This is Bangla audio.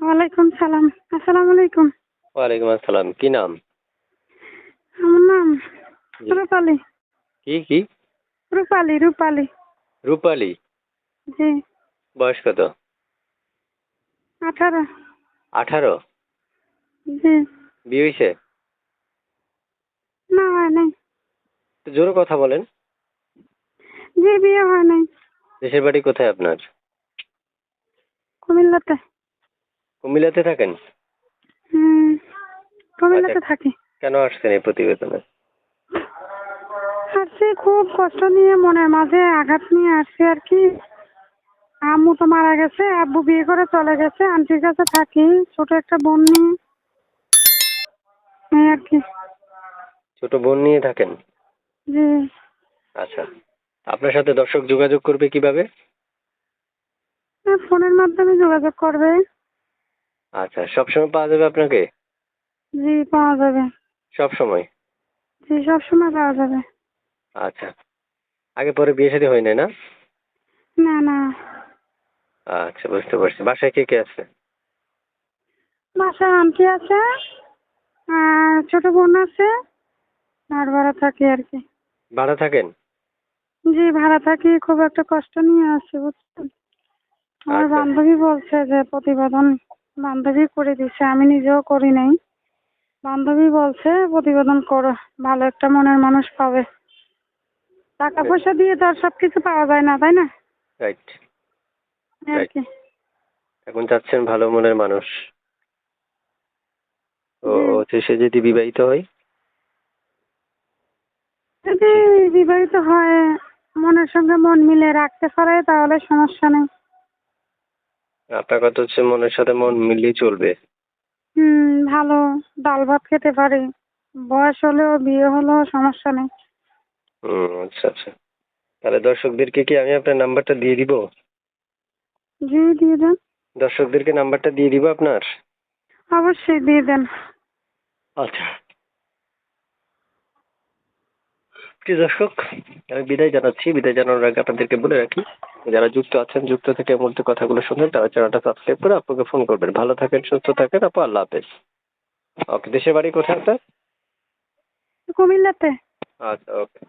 ওয়ালাইকুম সালাম। আসসালামু আলাইকুম। ওয়ালাইকুম আসসালাম। কি নাম? আমার নাম। রূপালী। কি কি? রূপালী রূপালী। রূপালী? জি। বয়স কত? আঠারো। আঠারো? জি। বিয়ে হয়েছে না হয় নাই। জোরে কথা বলেন। জি বিয়ে হয় নাই। দেশের বাড়ি কোথায় আপনার? কুমিল্লাতে। কুমিল্লাতে থাকেন? হুম কুমিল্লাতে আচ্ছা। থাকি। কেন আসছেন এই প্রতিবেদনে? আসছি খুব কষ্ট নিয়ে মনের মাঝে আঘাত নিয়ে আসছি আর কি। আম্মু তো মারা গেছে আব্বু বিয়ে করে চলে গেছে আন্টির কাছে থাকি ছোট একটা বোন নিয়ে। এই আর কি। ছোট বোন নিয়ে থাকেন? জি। আচ্ছা আপনার সাথে দর্শক যোগাযোগ করবে কীভাবে? ফোনের মাধ্যমে যোগাযোগ করবে। আচ্ছা সবসময় পাওয়া যাবে আপনাকে? জি পাওয়া যাবে। সব সময় জি সবসময় পাওয়া যাবে। আচ্ছা আগে পরে বিয়ে শাদী হয় নাই না? না না। আচ্ছা বুঝতে পারছি। বাসায় কে কে আছে? বাসায় আন্টি আছে আর ছোট বোন আছে আর ভাড়া থাকি আর কি। ভাড়া থাকেন? জি ভাড়া থাকি খুব একটা কষ্ট নিয়ে আসছি বুঝছেন? আমার আচ্ছা। বান্ধবী বলছে যে প্রতিবেদন বান্ধবী করে দিছে আমি নিজেও করি নাই। বান্ধবী বলছে প্রতিবেদন করো ভালো একটা মনের মানুষ পাবে। টাকা পয়সা দিয়ে তো আর সবকিছু পাওয়া যায় না তাই না? রাইট কি? এখন চাচ্ছেন ভালো মনের মানুষ। ও সে যদি বিবাহিত হয়? যদি বিবাহিত হয় মনের সঙ্গে মন মিলে রাখতে পারে তাহলে সমস্যা নেই। আপনার কথা হচ্ছে মনের সাথে মন মিলিয়ে চলবে। হুম ভালো। ডাল ভাত খেতে পারি। বয়স হলেও বিয়ে হলেও সমস্যা নেই। হুম আচ্ছা আচ্ছা। তাহলে দর্শকদেরকে কি আমি আপনার নাম্বারটা দিয়ে দিব? জি দিয়ে দেন। দর্শকদেরকে নাম্বারটা দিয়ে দিব আপনার? অবশ্যই দিয়ে দেন। আচ্ছা। প্রিয় দর্শক আমি বিদায় জানাচ্ছি। বিদায় জানানোর আগে আপনাদেরকে বলে রাখি যারা যুক্ত আছেন যুক্ত থেকে মধ্যে কথাগুলো শুনবেন তারা চ্যানেলটা সাবস্ক্রাইব করে আপনাকে ফোন করবেন। ভালো থাকেন সুস্থ থাকেন আপু আল্লাহ হাফেজ। ওকে দেশের বাড়ি কোথায় আপনার? কুমিল্লাতে। আচ্ছা ওকে।